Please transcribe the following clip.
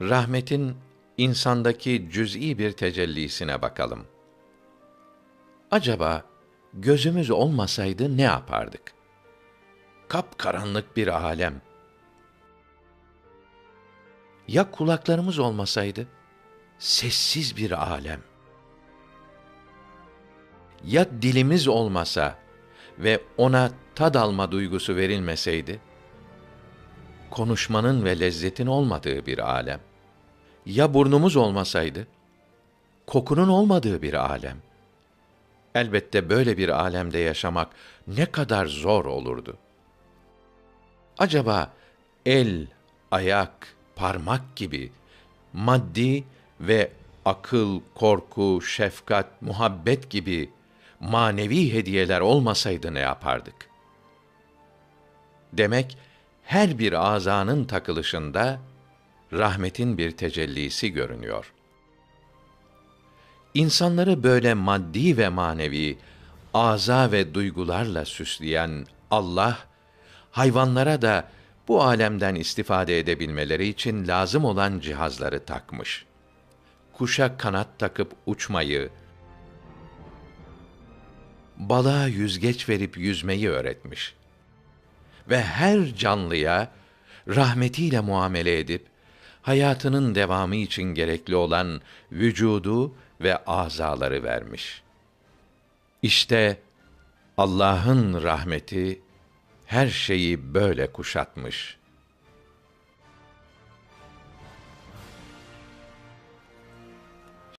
rahmetin insandaki cüz'i bir tecellisine bakalım. Acaba gözümüz olmasaydı ne yapardık? Kapkaranlık bir alem. Ya kulaklarımız olmasaydı? Sessiz bir alem. Ya dilimiz olmasa ve ona tad alma duygusu verilmeseydi? Konuşmanın ve lezzetin olmadığı bir alem. Ya burnumuz olmasaydı? Kokunun olmadığı bir alem. Elbette böyle bir alemde yaşamak ne kadar zor olurdu. Acaba el, ayak, parmak gibi maddi ve akıl, korku, şefkat, muhabbet gibi manevi hediyeler olmasaydı ne yapardık? Demek her bir azanın takılışında rahmetin bir tecellisi görünüyor. İnsanları böyle maddi ve manevi aza ve duygularla süsleyen Allah hayvanlara da bu alemden istifade edebilmeleri için lazım olan cihazları takmış. Kuşa kanat takıp uçmayı, balığa yüzgeç verip yüzmeyi öğretmiş. Ve her canlıya rahmetiyle muamele edip hayatının devamı için gerekli olan vücudu ve azaları vermiş. İşte Allah'ın rahmeti her şeyi böyle kuşatmış.''